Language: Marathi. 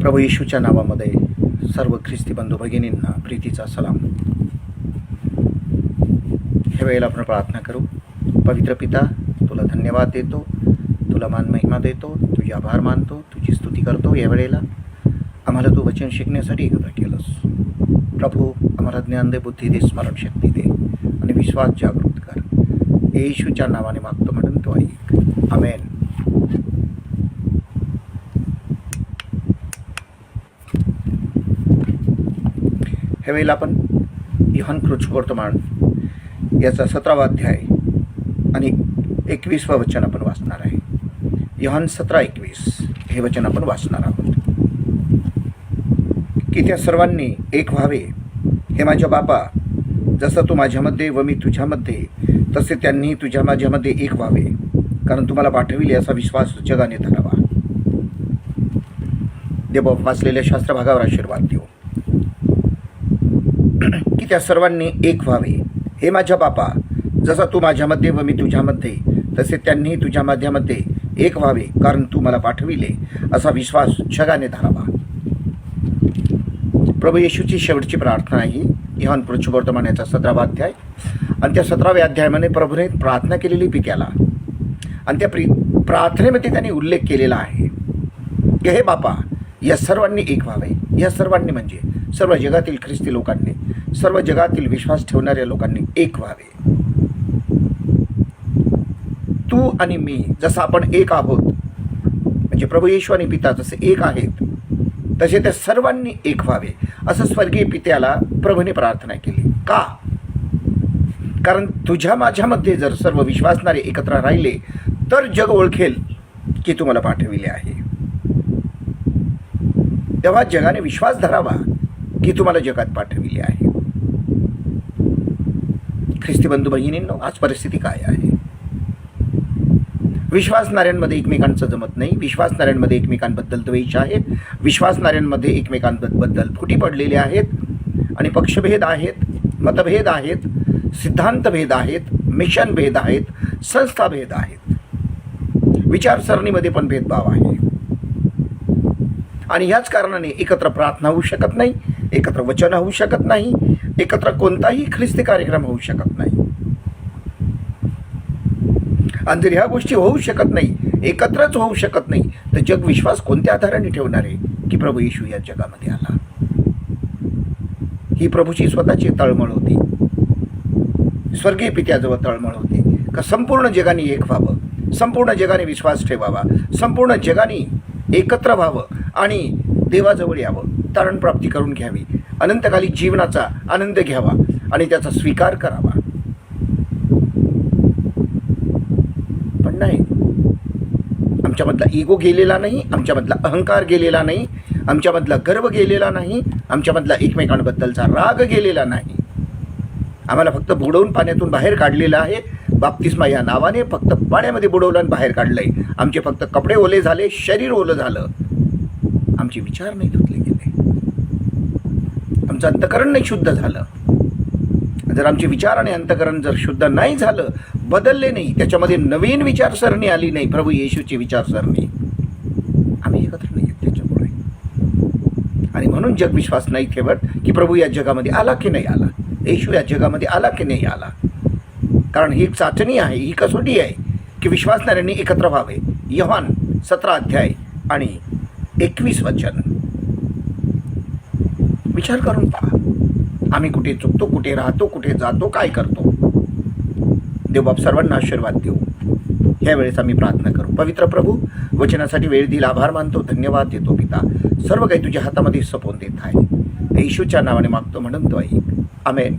प्रभू येशूच्या नावामध्ये सर्व ख्रिस्ती बंधू भगिनींना प्रीतीचा सलाम. ह्या वेळेला आपण प्रार्थना करू. पवित्र पिता तुला धन्यवाद देतो. तुला मान महिमा देतो. तुझे आभार मानतो. तुझी स्तुती करतो. या वेळेला आम्हाला तू वचन शिकण्यासाठी एकत्र केलंस. प्रभू आम्हाला ज्ञान दे बुद्धी दे स्मरणशक्ती दे आणि विश्वास जागृत कर. येशूच्या नावाने मागतो म्हणून तो ऐक. अमेन त्यावेळेला आपण योहान कृच वर्तमान याचा सतरावा अध्याय आणि एकवीसवा वचन आपण वाचणार आहे. योहान सतरा एकवीस हे वचन आपण वाचणार आहोत. की त्या सर्वांनी एक व्हावे. हे माझ्या बापा जसं तू माझ्यामध्ये व मी तुझ्यामध्ये तसे त्यांनी तुझ्या माझ्यामध्ये एक व्हावे. कारण तुम्हाला पाठविले असा विश्वास जगाने धरावा. देव वाचलेल्या शास्त्रभागावर आशीर्वाद देऊ. की त्या सर्वांनी एक व्हावे. हे माझ्या बापा जसा तू माझ्यामध्ये व मी तुझ्यामध्ये तसे त्यांनी तुझ्या माझ्यामध्ये एक व्हावे कारण तू मला पाठविले असा विश्वास जगाने धरावा. प्रभू येशूची शेवटची प्रार्थना ही इहान वर्तमान याचा सतरावा अध्याय. आणि त्या सतराव्या अध्यायामध्ये प्रभूने प्रार्थना केलेली पिक्याला. आणि त्या प्री प्रार्थनेमध्ये त्यांनी उल्लेख केलेला आहे. की हे बापा या सर्वांनी एक व्हावे. या सर्वांनी म्हणजे सर्व जगातील ख्रिस्ती लोकांनी सर्व जगातील विश्वास ठेवणाऱ्या लोकांनी एक व्हावे. तू आणि मी जसं आपण एक आहोत म्हणजे प्रभू येशू आणि पिता जसे एक आहेत तसे त्या सर्वांनी एक व्हावे असं स्वर्गीय पित्याला प्रभूने प्रार्थना केली. का? कारण तुझ्या माझ्यामध्ये जर सर्व विश्वासणारे एकत्र राहिले तर जग ओळखेल की तू मला पाठविले आहे. तेव्हा जगाने विश्वास धरावा. की तुम्हाला जगात पाठविले आहे. ख्रिस्ती बंधू भगिनींनो आज परिस्थिती काय आहे? विश्वासणाऱ्यांमध्ये एकमेकांचं जमत नाही. विश्वासणाऱ्यांमध्ये एकमेकांबद्दल द्वेष आहेत. विश्वासणाऱ्यांमध्ये एकमेकांबद्दल फुटी पडलेले आहेत आणि पक्षभेद आहेत मतभेद आहेत सिद्धांतभेद आहेत मिशन भेद आहेत संस्थाभेद आहेत. विचारसरणीमध्ये पण भेदभाव आहे. आणि ह्याच कारणाने एकत्र प्रार्थना होऊ शकत नाही. एकत्र वचन होऊ शकत नाही एकत्र कोणताही ख्रिस्ती कार्यक्रम होऊ शकत नाही. आणि जर ह्या गोष्टी होऊ शकत नाही एकत्रच होऊ शकत नाही तर जग विश्वास कोणत्या आधाराने ठेवणार आहे की प्रभू येशू या जगामध्ये आला? ही प्रभूची स्वतःची तळमळ होती. स्वर्गीय पित्याजवळ तळमळ होती. का संपूर्ण जगाने एक व्हावं संपूर्ण जगाने विश्वास ठेवावा संपूर्ण जगाने एकत्र व्हावं आणि देवाजवळ यावं तारणप्राप्ती करून घ्यावी. अनंतकाली जीवनाचा आनंद घ्यावा आणि त्याचा स्वीकार करावा. पण नाही. आमच्यामधला इगो गेलेला नाही आमच्यामधला अहंकार गेलेला नाही आमच्यामधला गर्व गेलेला नाही आमच्यामधला एकमेकांबद्दलचा राग गेलेला नाही. आम्हाला फक्त बुडवून पाण्यातून बाहेर काढलेलं आहे. बाप्तिस्मा या नावाने फक्त पाण्यामध्ये बुडवलं आणि बाहेर काढलंय. आमचे फक्त कपडे ओले झाले शरीर ओलं झालं. आमचे विचार नाही धुतले गेले. आमचं अंतकरण नाही शुद्ध झालं. जर आमचे विचार आणि अंतकरण जर शुद्ध नाही झालं बदलले नाही त्याच्यामध्ये नवीन विचारसरणी आली नाही प्रभू येशूची विचारसरणी. आम्ही एकत्र नाही त्याच्यामुळे. आणि म्हणून जग विश्वास नाही ठेवत की प्रभू या जगामध्ये आला की नाही आला. येशू या जगामध्ये आला की नाही आला. कारण ही एक चाचणी आहे ही कसोटी आहे की विश्वासणाऱ्यांनी एकत्र व्हावे. यवान सतरा अध्याय आणि एकवीस वचन विचार करून पहा. आम्ही कुठे चुकतो कुठे राहतो कुठे जातो काय करतो? देवबाप सर्वांना आशीर्वाद देऊ. ह्या वेळेस आम्ही प्रार्थना करू. पवित्र प्रभू वचनासाठी वेळ दिला आभार मानतो धन्यवाद देतो पिता. सर्व काही तुझ्या हातामध्ये सपवून देत आहे. येशूच्या नावाने मागतो म्हणून तो ऐक. अमेन